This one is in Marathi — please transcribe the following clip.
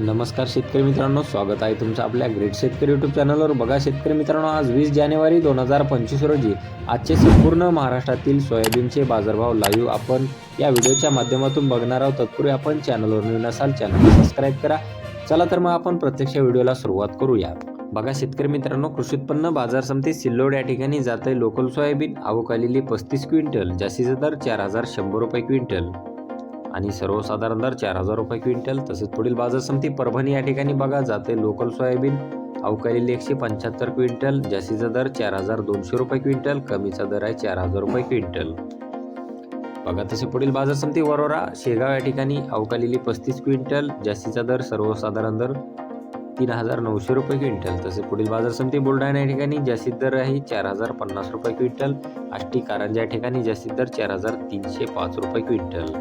नमस्कार शेतकरी मित्रांनो स्वागत आहे तुमचं आपल्या ग्रेट शेतकरी यूट्यूब चॅनलवर बघा शेतकरी मित्रांनो आज वीस जानेवारी दोन हजार पंचवीस रोजी आजचे संपूर्ण महाराष्ट्रातील सोयाबीनचे बाजारभाव लाईव्ह आपण या व्हिडिओच्या माध्यमातून बघणार आहोत. तत्पूर्वी आपण चॅनलवर नवीन असाल चॅनल सबस्क्राईब करा. चला तर मग आपण प्रत्यक्ष व्हिडिओला सुरुवात करूया. बघा शेतकरी मित्रांनो कृषी उत्पन्न बाजार समिती सिल्लोड या ठिकाणी जात आहे लोकल सोयाबीन आवक आलेली पस्तीस क्विंटल जास्तीचा दर चार हजार शंभर रुपये क्विंटल. आणि सर्वसाधारण दर चार हजार रुपये क्विंटल तसेच पुढील बाजार समिती परभणी या ठिकाणी बघा जाते लोकल सोयाबीन अवकालेली एकशे पंच्याहत्तर क्विंटल जास्तीचा दर चार हजार दोनशे रुपये क्विंटल कमीचा दर आहे चार हजार रुपये क्विंटल. बघा तसे पुढील बाजार समिती वरोरा शेगाव या ठिकाणी अवकालेली पस्तीस क्विंटल जास्तीचा दर सर्वसाधारण दर तीन हजार नऊशे रुपये क्विंटल. तसे पुढील बाजार समिती बुलढाणा या ठिकाणी जास्तीत दर आहे चार हजार पन्नास रुपये क्विंटल आष्टी कारंजा या ठिकाणी जास्तीत दर चार हजार तीनशे पाच रुपये क्विंटल.